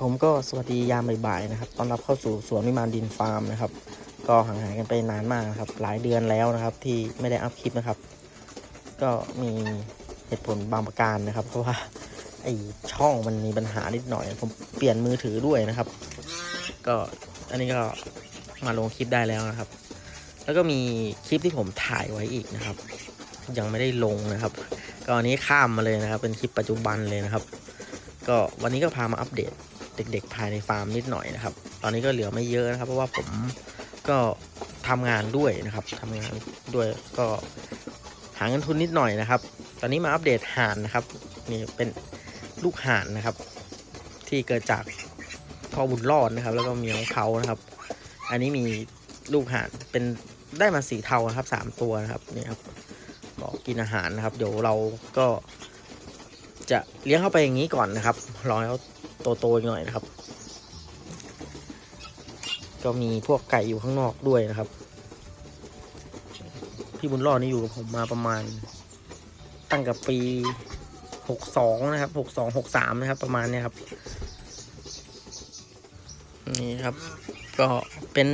ผมก็สวัสดียามบ่ายๆนะครับต้อนรับเข้าสู่สวนวิมานดินฟาร์มนะครับ ก็ห่างหายกันไปนานมากนะครับ หลายเดือนแล้วนะครับ ที่ไม่ได้อัพคลิปนะครับ ก็มีเหตุผลบางประการนะครับ เพราะว่าไอช่องมันมีปัญหานิดหน่อย ผมเปลี่ยนมือถือด้วยนะครับ ก็อันนี้ก็มาลงคลิปได้แล้วนะครับ แล้วก็มีคลิปที่ผมถ่ายไว้อีกนะครับ ยังไม่ได้ลงนะครับ ก็อันนี้ข้ามมาเลยนะครับ เป็นคลิปปัจจุบันเลยนะครับ ก็วันนี้ก็พามาอัปเดต เด็กๆภายในฟาร์มนิดหน่อยนะครับ ตอนนี้ก็เหลือไม่เยอะนะครับ เพราะว่าผมก็ทำงานด้วยนะครับทำงานด้วยก็หาเงินทุนนิดหน่อยนะครับ ตอนนี้มาอัปเดตห่านนะครับนี่เป็นลูกห่านนะครับ ที่เกิดจากพ่อบุญรอดนะครับ แล้วก็เมียของเขานะครับ อันนี้มีลูกห่านเป็นได้มาสีเทานะครับสามตัวนะครับนี่ครับบอกกินอาหารนะครับ เดี๋ยวเราก็จะเลี้ยงเข้าไปอย่างนี้ก่อนนะครับรอให้เขา โตๆอีกหน่อยนะครับ ก็มีพวกไก่อยู่ข้างนอกด้วยนะครับ พี่บุญรอดนี่อยู่กับผมมาประมาณ ตั้งแต่ปีหกสองนะครับหกสองหกสามนะครับ ประมาณเนี้ยครับ นี่ครับ ก็เป็น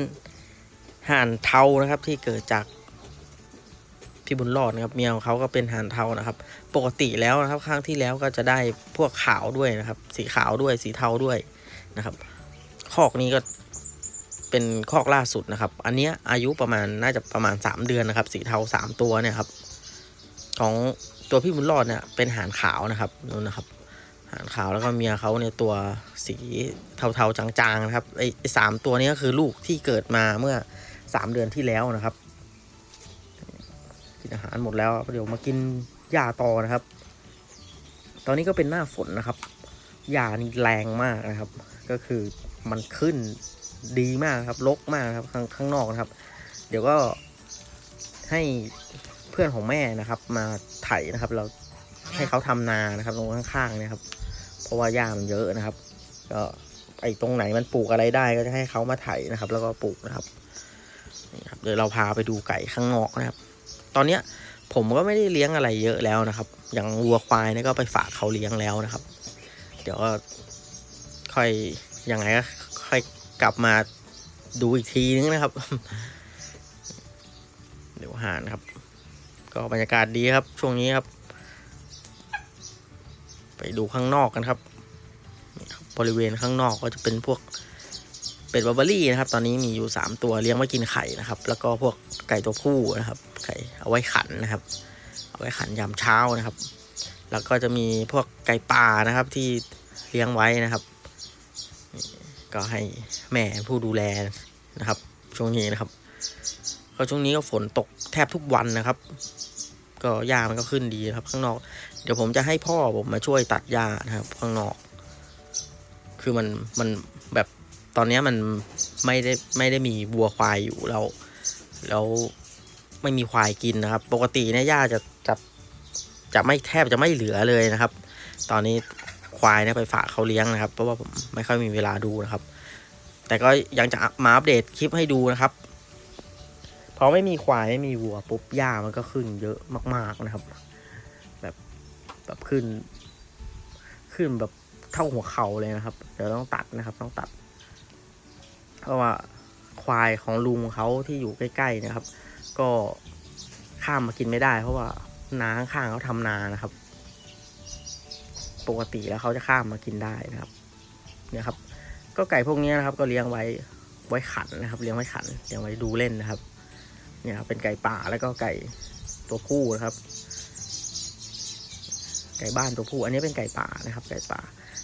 ห่านเทานะครับที่เกิดจาก พี่บุญรอดนะครับเมียของเขาก็เป็นหานเทานะครับ ปกติแล้วนะครับครั้งที่แล้วก็จะได้พวกขาวด้วยนะครับ สีขาวด้วยสีเทาด้วยนะครับคอกนี้ก็เป็นคอกล่าสุดนะครับ อันเนี้ยอายุประมาณน่าจะประมาณ 3 เดือนนะครับ สีเทา 3 ตัวเนี่ยครับ ของตัวพี่บุญรอดเนี่ยเป็นหานขาวนะครับนู่นนะครับหานขาวแล้วก็เมียเขาเนี่ยตัวสีเทาๆจางๆนะครับไอ้ไอ้สามตัวนี้ก็คือลูกที่เกิดมาเมื่อ 3 เดือนที่แล้วนะครับ กินอาหารหมดแล้วเดี๋ยวมากินหญ้าต่อนะครับ ตอนนี้ก็เป็นหน้าฝนนะครับหญ้านี่แรงมากนะครับ ก็คือมันขึ้นดีมากครับรกมากครับข้างข้างนอกนะครับ เดี๋ยวก็ให้เพื่อนของแม่นะครับ มาไถนะครับ เราให้เขาทำนานะครับตรงข้างๆเนี่ยครับ เพราะว่าหญ้ามันเยอะนะครับ ก็ไอ้ตรงไหนมันปลูกอะไรได้ก็จะให้เขามาไถนะครับ แล้วก็ปลูกนะครับนี่ครับเดี๋ยวเราพาไปดูไก่ข้างนอกนะครับ ตอนเนี้ยผมก็ไม่ได้เลี้ยงอะไรเยอะแล้วนะครับ อย่างวัวควายนี่ก็ไปฝากเขาเลี้ยงแล้วนะครับ เดี๋ยวก็ค่อยยังไงก็ค่อยกลับมาดูอีกทีนึงนะครับ เดี๋ยวหานครับ ก็บรรยากาศดีครับ ช่วงนี้ครับ ไปดูข้างนอกกันครับ บริเวณข้างนอกก็จะเป็นพวก เป็ดบาร์เบอรี่นะครับ ตอนนี้มีอยู่ 3 ตัวเลี้ยงไว้กินไข่นะครับ แล้วก็พวกไก่ตัวผู้นะครับ ไก่เอาไว้ขันนะครับ เอาไว้ขันยามเช้านะครับ แล้วก็จะมีพวกไก่ป่านะครับที่เลี้ยงไว้นะครับ ก็ให้แม่ผู้ดูแลนะครับ ช่วงนี้นะครับ ก็ช่วงนี้ก็ฝนตกแทบทุกวันนะครับ ก็หญ้ามันก็ขึ้นดีครับ ข้างนอก เดี๋ยวผมจะให้พ่อผมมาช่วยตัดหญ้านะครับ ข้างนอก คือมันมัน ตอนนี้มันไม่ได้ไม่ได้มีวัวควายอยู่แล้วแล้วไม่มีควายกินนะครับ ปกติเนี่ยหญ้าจะจะจะไม่แทบจะไม่เหลือเลยนะครับ ตอนนี้ควายเนี่ยไปฝากเขาเลี้ยงนะครับ เพราะว่าผมไม่ค่อยมีเวลาดูนะครับ แต่ก็ยังจะมาอัปเดตคลิปให้ดูนะครับพอไม่มีควายไม่มีวัวปุ๊บหญ้ามันก็ขึ้นเยอะมาก ๆนะครับ แบบแบบขึ้น ขึ้นแบบเท่าหัวเข่าเลยนะครับ เดี๋ยวต้องตัดนะครับ ต้องตัด เพราะว่าควายของลุงเขาที่อยู่ใกล้ๆนะครับ ก็ข้ามมากินไม่ได้ เพราะว่านาข้างเขาทำนานะครับ ปกติแล้วเขาจะข้ามมากินได้นะครับ เนี่ยครับ ก็ไก่พวกนี้นะครับ ก็เลี้ยงไว้ไว้ขันนะครับ เลี้ยงไว้ขันเลี้ยงไว้ดูเล่นนะครับ เนี่ยครับเป็นไก่ป่าแล้วก็ไก่ตัวผู้นะครับ ไก่บ้านตัวผู้ อันนี้เป็นไก่ป่านะครับ ไก่ป่า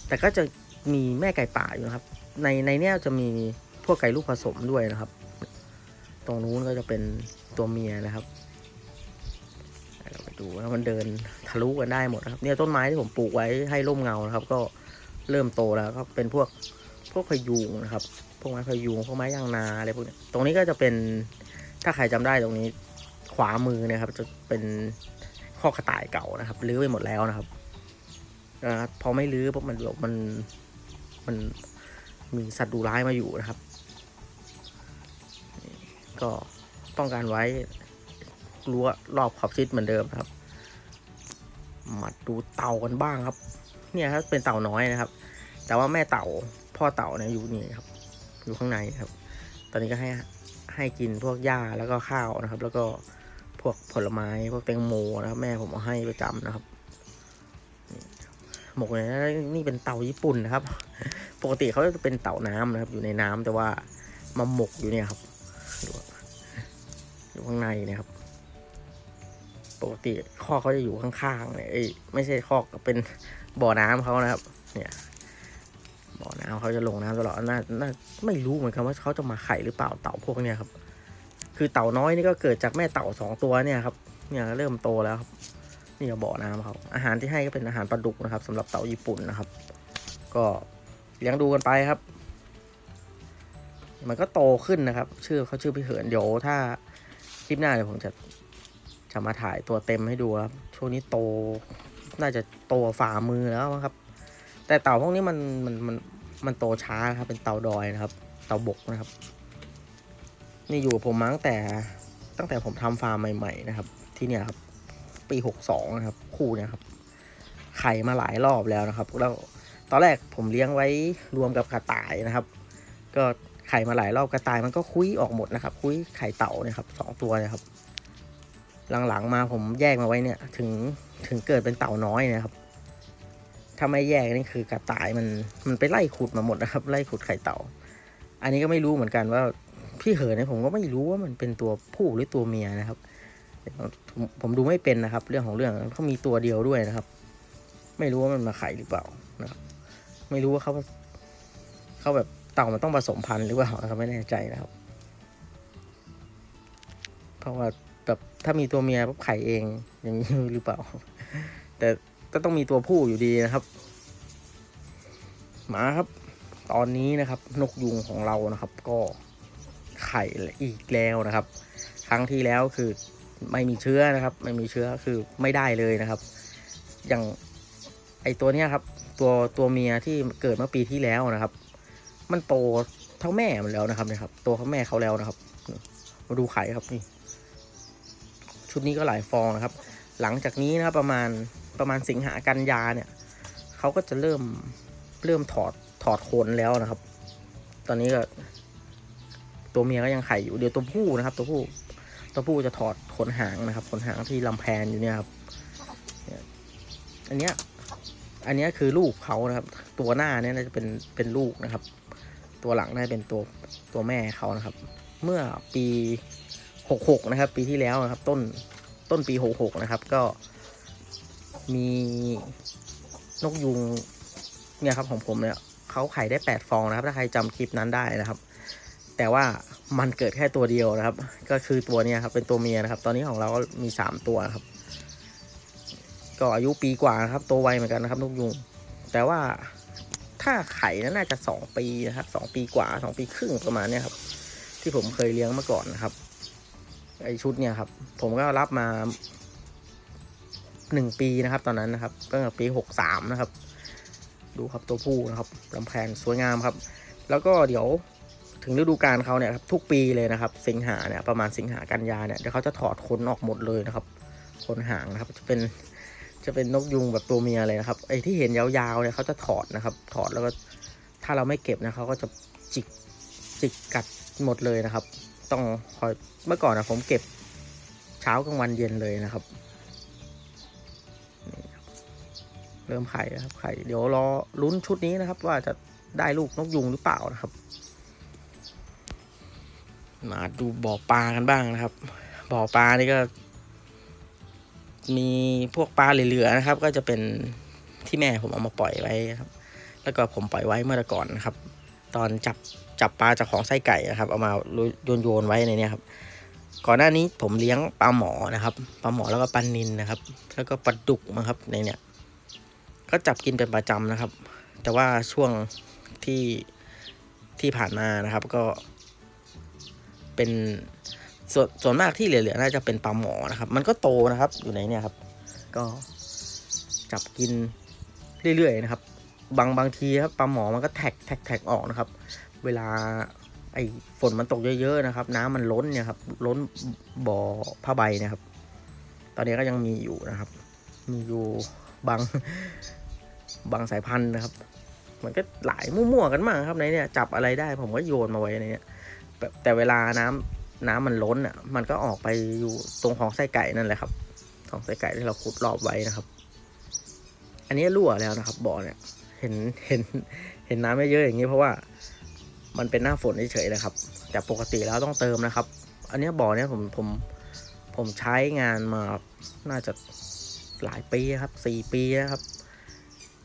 แต่ก็จะมีแม่ไก่ป่าอยู่นะครับ ในในเนี้ยจะมี วกไก่ลูกผสมด้วยนะครับ ตรงนู้นก็จะเป็นตัวเมียนะครับเราไปดูนะมันเดินทะลุกันได้หมดนะครับเนี่ยต้นไม้ที่ผมปลูกไว้ให้ร่มเงานะครับ ก็เริ่มโตแล้วก็เป็นพวกพวกพยูงนะครับ พวกไม้พยูงพวกไม้ยางนาอะไรพวกนี้ตรงนี้ก็จะเป็นถ้าใครจำได้ตรงนี้ ขวามือนะครับ จะเป็นข้อกระต่ายเก่านะครับรื้อไปหมดแล้วนะครับนะครับพอไม่รื้อปุ๊บมันมันมันมีสัตว์ดุร้ายมาอยู่นะครับ ก็ป้องกันไว้รั้วรอบขอบชิดเหมือนเดิมครับ มาดูเต่ากันบ้างครับ เนี่ยครับเป็นเต่าน้อยนะครับ แต่ว่าแม่เต่าพ่อเต่าเนี่ยอยู่นี่ครับ อยู่ข้างในครับ ตอนนี้ก็ให้ให้กินพวกหญ้าแล้วก็ข้าวนะครับ แล้วก็พวกผลไม้พวกแตงโมนะครับ แม่ผมเอาให้ประจำนะครับหมกเลยนะนี่เป็นเต่าญี่ปุ่นนะครับ ปกติเขาจะเป็นเต่าน้ำนะครับ อยู่ในน้ำแต่ว่ามาหมกอยู่เนี่ยครับดูครับ อยู่ข้างในเนะครับ ปกติข้อกเขาจะอยู่ข้างๆเนี่ยไม่ใช่ข้อกเป็นบ่อน้ำเขานะครับ เนี่ยบ่อน้ำเขาจะลงน้ำตลอดน่าน่าไม่รู้เหมือนกันว่าเขาจะมาไข่หรือเปล่าเต่าพวกเนี้ยครับ คือเต่าน้อยนี่ก็เกิดจากแม่เต่าสองตัวเนี่ยครับ เนี่ยเริ่มโตแล้วครับ นี่ก็บ่อน้ำเขาอาหารที่ให้ก็เป็นอาหารปลาดุกนะครับสำหรับเต่าญี่ปุ่นนะครับ ก็เลี้ยงดูกันไปครับ มันก็โตขึ้นนะครับ ชื่อเขาชื่อพี่เหินเดี๋ยวถ้า ลิปหน้าเดี๋ยวผมจะจะมาถ่ายตัวเต็มให้ดูครับ ช่วงนี้โต น่าจะโตฝ่ามือแล้วครับ แต่เต่าพวกนี้มันมันมันมันโตช้าครับ เป็นเต่าดอยนะครับ เต่าบกนะครับ นี่อยู่กับผมมาตั้งแต่ตั้งแต่ผมทำฟาร์มใหม่ๆนะครับ ที่เนี่ยครับ ปีหกสองนะครับ คู่เนี่ยครับ ไข่มาหลายรอบแล้วนะครับ แล้วตอนแรกผมเลี้ยงไว้รวมกับกระต่ายนะครับ ก็ ไข่มาหลายรอบกระต่ายมันก็คุยออกหมดนะครับ คุยไข่เต่าเนี่ยครับสองตัวนี่ยครับ หลังๆมาผมแยกมาไว้เนี่ย ถึงถึงเกิดเป็นเต่าน้อยนะครับ ถ้าไม่แยกนี่คือกระต่ายมันมันไปไล่ขุดมาหมดนะครับ ไล่ขุดไข่เต่า อันนี้ก็ไม่รู้เหมือนกันว่าพี่เหินเนี่ยผมก็ไม่รู้ว่ามันเป็นตัวผู้หรือตัวเมียนะครับ ผมดูไม่เป็นนะครับ เรื่องของเรื่องเขามีตัวเดียวด้วยนะครับ ไม่รู้ว่ามันมาไข่หรือเปล่านะครับ ไม่รู้ว่าเขาเขาแบบ เต่ามันต้องผสมพันธุ์หรือเปล่านะครับไม่แน่ใจนะครับ เพราะว่าแบบถ้ามีตัวเมียปุ๊บไข่เองอย่างนี้หรือเปล่า แต่ก็ต้องมีตัวผู้อยู่ดีนะครับ มาครับ ตอนนี้นะครับ นกยุงของเรานะครับ ก็ไข่อีกแล้วนะครับ ครั้งที่แล้วคือไม่มีเชื้อนะครับ ไม่มีเชื้อคือไม่ได้เลยนะครับ อย่างไอตัวเนี้ยครับ ตัวตัวเมียที่เกิดเมื่อปีที่แล้วนะครับ มันโตเท่าแม่มันแล้วนะครับนี่ยครับ ตัวเท่าแม่เขาแล้วนะครับ มาดูไข่ครับนี่ชุดนี้ก็หลายฟองนะครับ หลังจากนี้นะครับประมาณประมาณสิงหากันยาเนี่ยเขาก็จะเริ่มเริ่มถอดถอดขนแล้วนะครับ ตอนนี้ก็ตัวเมียก็ยังไข่อยู่เดี๋ยวตัวผู้นะครับ ตัวผู้ตัวผู้จะถอดขนหางนะครับขนหางที่ลำแพนอยู่เนี่ยครับอันเนี้ยอันเนี้ยคือลูกเขานะครับ ตัวหน้าเนี่ยจะเป็นเป็นลูกนะครับ ตัวหลังน่าจะเป็นตัวตัวแม่เขานะครับ เมื่อปีหกหกนะครับ ปีที่แล้วนะครับ ต้นต้นปีหกหกนะครับ ก็มีนกยุงเนี่ยครับของผมเนี่ยเขาไข่ได้แปดฟองนะครับ ถ้าใครจำคลิปนั้นได้นะครับ แต่ว่ามันเกิดแค่ตัวเดียวนะครับ ก็คือตัวเนี้ยครับเป็นตัวเมียนะครับ ตอนนี้ของเราก็มีสามตัวครับ ก็อายุปีกว่านะครับโตไวเหมือนกันนะครับนกยุง แต่ว่า ถ้าไข่นั้นน่าจะสองปีนะครับสองปีกว่าสองปีครึ่งประมาณเนี้ยครับ ที่ผมเคยเลี้ยงมาก่อนนะครับ ไอชุดเนี่ยครับ ผมก็รับมาหนึ่งปีนะครับ ตอนนั้นนะครับตั้งแต่ปีหกสามนะครับ ดูครับตัวผู้นะครับลำแพนสวยงามครับ แล้วก็เดี๋ยวถึงฤดูกาลเขาเนี่ยครับทุกปีเลยนะครับ สิงหาเนี่ยประมาณสิงหากันยาเนี่ยเดี๋ยวเขาจะถอดขนออกหมดเลยนะครับขนหางนะครับจะเป็น จะเป็นนกยุงแบบตัวเมียเลยนะครับไอ้ที่เห็นยาวๆเนี่ยเขาจะถอดนะครับ ถอดแล้วก็ถ้าเราไม่เก็บนะเขาก็จะจิกจิกกัดหมดเลยนะครับ ต้องคอยเมื่อก่อนนะผมเก็บเช้ากลางวันเย็นเลยนะครับ เริ่มไข่แล้วครับไข่เดี๋ยวรอลุ้นชุดนี้นะครับ ว่าจะได้ลูกนกยุงหรือเปล่านะครับ มาดูบ่อปลากันบ้างนะครับ บ่อปลานี่ก็ มีพวกปลาเหลือๆนะครับ ก็จะเป็นที่แม่ผมเอามาปล่อยไว้ครับ แล้วก็ผมปล่อยไว้เมื่อต่ก่อนนะครับ ตอนจับจับปลาจากของไส้ไก่นะครับ เอามาโยนโยนไว้ในนี้ครับ ก่อนหน้านี้ผมเลี้ยงปลาหมอนะครับปลาหมอแล้วก็ปลานินนะครับ แล้วก็ปลาดุกนะครับในเนี้ยก็จับกินเป็นประจำนะครับ แต่ว่าช่วงที่ที่ผ่านมานะครับ ก็เป็น ส่วนส่วนมากที่เหลือๆน่าจะเป็นปลาหมอนะครับ มันก็โตนะครับ อยู่ในเนี่ยครับ ก็จับกินเรื่อยๆนะครับ บางบางทีครับปลาหมอมันก็แท็กแท็กแท็กออกนะครับ เวลาไอ้ฝนมันตกเยอะๆนะครับ น้ำมันล้นเนี่ยครับ ล้นบ่อผ้าใบนะครับ ตอนนี้ก็ยังมีอยู่นะครับ มีอยู่บางบางสายพันธุ์นะครับ มันก็หลายมั่วๆกันมากครับในเนี่ยจับอะไรได้ ผมก็โยนมาไว้ในเนี่ยแบบแต่เวลาน้ำ น้ำมันล้นอะ มันก็ออกไปอยู่ตรงของไส้ไก่นั่นแหละครับของไส้ไก่ที่เราขุดรอบไว้นะครับ อันนี้รั่วแล้วนะครับบ่อเนี่ย เห็นเห็นเห็นน้ำไม่เยอะอย่างนี้เพราะว่ามันเป็นหน้าฝนเฉยๆนะครับ แต่ปกติแล้วต้องเติมนะครับ อันนี้บ่อเนี้ยผมผมผมใช้งานมาน่าจะหลายปีครับสี่ปีนะครับ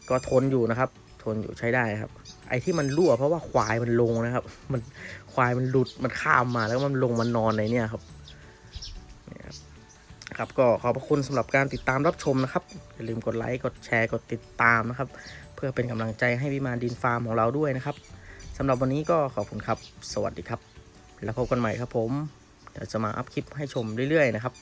ก็ทนอยู่นะครับ ทนอยู่ใช้ได้ครับ ไอ้ที่มันรั่วเพราะว่าควายมันลงนะครับ มัน ควายมันหลุดมันข้ามมาแล้วมันลงมันนอนในเนี่ยครับครับก็ขอบพระคุณสำหรับการติดตามรับชมนะครับอย่าลืมกดไลค์กดแชร์กดติดตามนะครับ เพื่อเป็นกำลังใจให้วิมานดินฟาร์มของเราด้วยนะครับสำหรับวันนี้ก็ขอบคุณครับ สวัสดีครับ แล้วพบกันใหม่ครับผม เดี๋ยวจะมาอัพคลิปให้ชมเรื่อยๆนะครับ